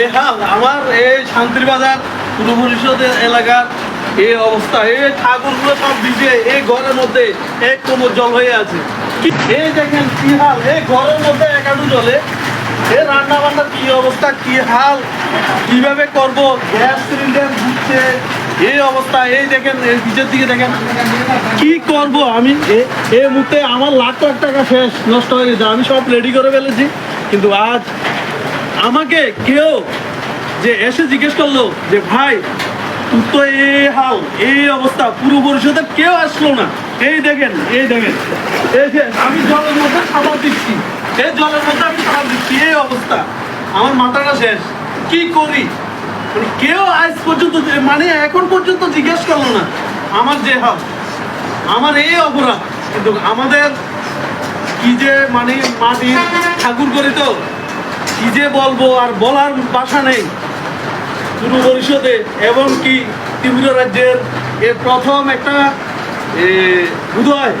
হাল আমার এই শান্তিবাজার পূর্ব পরিষদ এলাকার এই অবস্থা। এই ঠাকুরগুলো সব ভিজে, এই ঘরের মধ্যে এক কোমর জল হয়ে আছে। এই দেখেন কি হাল, এই ঘরের মধ্যে একাডু জলে। এ রান্না বান্নার কি অবস্থা, কি হাল, কীভাবে করব? গ্যাস সিলিন্ডার ঘুরছে, এই অবস্থা। এই দেখেন, এই নিচের দিকে দেখেন, কি করব আমি? এ- এই মুহূর্তে আমার লাখ লাখ টাকা শেষ, নষ্ট হয়ে গেছে। আমি সব রেডি করে ফেলেছি। কিন্তু আজ আমাকে কেউ যে এসে জিজ্ঞেস করল যে, ভাই, তুই তো এই হাল এই অবস্থা, পুরো পরিষদের কেউ আসলো না। এই দেখেন এই দেখেন। এই যে আমি জলের মধ্যে সাঁতার দিচ্ছি। এই জলের মধ্যে আমি সাঁতার দিচ্ছি, এই অবস্থা। আমার মাথাটা শেষ। কি করি? মানে কেউ আজ পর্যন্ত মানে এখন পর্যন্ত জিজ্ঞেস করল না, আমার যে হাল, আমার এই অপরাধ। কিন্তু আমাদের কি যে মানে মাটির ঠাকুর করি তো কি যে বলব আর বলার ভাষা নেই। পূর্ব পরিষদে এবং কি ত্রিপুরা রাজ্যের এ প্রথম একটা উদয়,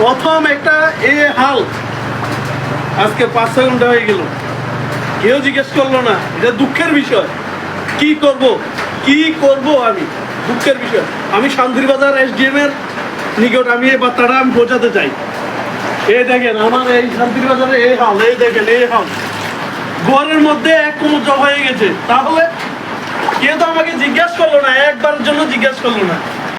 প্রথম একটা এ হাল আজকে পাঁচ ছয় ঘণ্টা হয়ে গেল। কেউ জিজ্ঞেস করল না, এটা দুঃখের বিষয়। কি করব কি করব আমি? দুঃখের বিষয়। আমি শান্তিবাজার এসডিএম এর নিকট আমি এই বার্তাটা আমি বোঝাতে চাই। এই দেখেন, আমার এই শান্তির বাজারে এই হাল, এই দেখেন, এই হাল। ঘরের মধ্যে এক কোমর জব হয়ে গেছে। তাহলে কেউ তো আমাকে জিজ্ঞাসা করল না, একবারের জন্য জিজ্ঞাসা করল না।